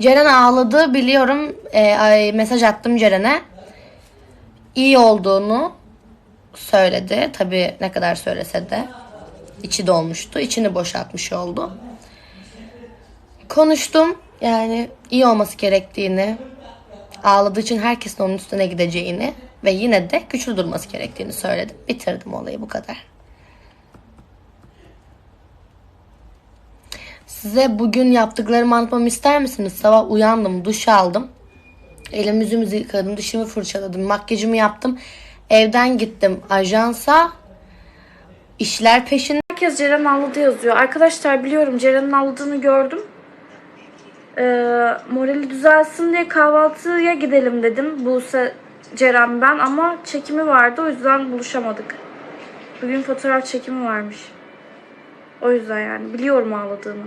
Ceren ağladı biliyorum. Ee, ay, mesaj attım Ceren'e. İyi olduğunu söyledi. Tabii ne kadar söylese de içi dolmuştu. İçini boşaltmış oldu. Konuştum. Yani iyi olması gerektiğini, ağladığı için herkesin onun üstüne gideceğini ve yine de güçlü durması gerektiğini söyledim. Bitirdim olayı bu kadar. Size bugün yaptıklarımı anlatmamı ister misiniz? Sabah uyandım, duş aldım. Elimi yüzümü yıkadım, dişimi fırçaladım, makyajımı yaptım. Evden gittim ajansa. işler peşinde. Herkes Ceren ağladı yazıyor. Arkadaşlar biliyorum Ceren'in ağladığını gördüm. Ee, morali düzelsin diye kahvaltıya gidelim dedim. Buse, Ceren ben ama çekimi vardı o yüzden buluşamadık. Bugün fotoğraf çekimi varmış. O yüzden yani biliyorum ağladığını.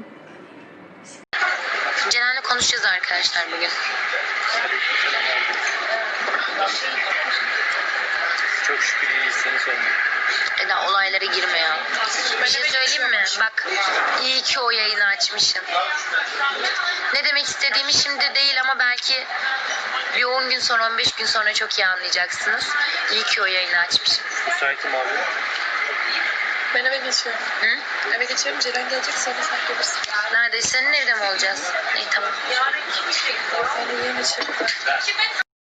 Ceren'le konuşacağız arkadaşlar bugün. Çok şükür iyiyiz seni sormuyor. Eda olaylara girme ya. Bir şey söyleyeyim mi? Bak iyi ki o yayını açmışım. Ne demek istediğimi şimdi değil ama belki bir 10 gün sonra 15 gün sonra çok iyi anlayacaksınız. İyi ki o yayını açmışım. Müsaitim abi. Ben eve geçiyorum. Hı? Eve geçiyorum. Ceren gelecek sonra sen gelirsin. Nerede? Senin evde mi olacağız? İyi tamam. Yani yeni şey.